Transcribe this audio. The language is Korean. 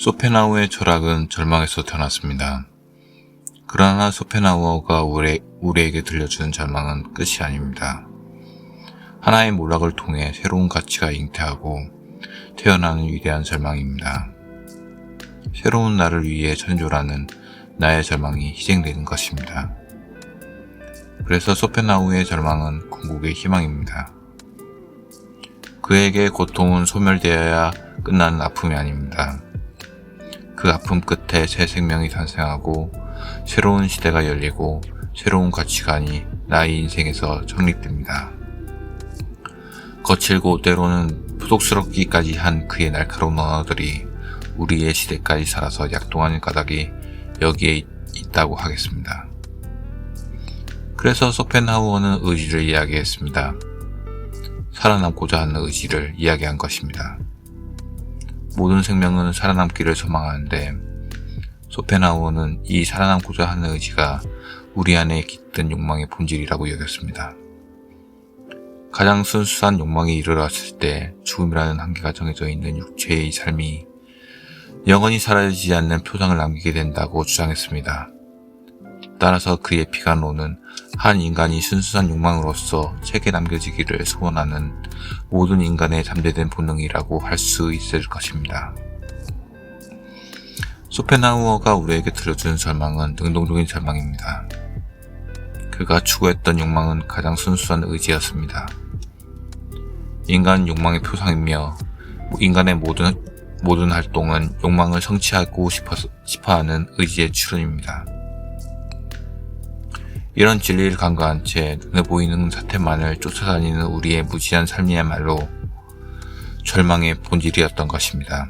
소펜하우의 철학은 절망에서 태어났습니다. 그러나 소펜하우어가 우리, 우리에게 들려주는 절망은 끝이 아닙니다. 하나의 몰락을 통해 새로운 가치가 잉태하고 태어나는 위대한 절망입니다. 새로운 나를 위해 천조라는 나의 절망이 희생되는 것입니다. 그래서 소펜하우의 절망은 궁극의 희망입니다. 그에게 고통은 소멸되어야 끝나는 아픔이 아닙니다. 그 아픔 끝에 새 생명이 탄생하고 새로운 시대가 열리고 새로운 가치관이 나의 인생에서 정립됩니다. 거칠고 때로는 부독스럽기까지 한 그의 날카로운 언어들이 우리의 시대까지 살아서 약동하는 까닭이 여기에 있- 있다고 하겠습니다. 그래서 소펜하우어는 의지를 이야기했습니다. 살아남고자 하는 의지를 이야기한 것입니다. 모든 생명은 살아남기를 소망하는데 소펜하우어는 이 살아남고자 하는 의지가 우리 안에 깃든 욕망의 본질이라고 여겼습니다. 가장 순수한 욕망이 이르렀을 때 죽음이라는 한계가 정해져 있는 육체의 삶이 영원히 사라지지 않는 표상을 남기게 된다고 주장했습니다. 따라서 그의 피가 노는 한 인간이 순수한 욕망으로서 책에 남겨지기를 소원하는 모든 인간의 잠재된 본능이라고 할 수 있을 것입니다. 소펜하우어가 우리에게 들려준 절망은 능동적인 절망입니다. 그가 추구했던 욕망은 가장 순수한 의지였습니다. 인간 욕망의 표상이며 인간의 모든 모든 활동은 욕망을 성취하고 싶어, 싶어하는 의지의 출현입니다. 이런 진리를 간과한 채 눈에 보이는 사태만을 쫓아다니는 우리의 무지한 삶이야말로 절망의 본질이었던 것입니다.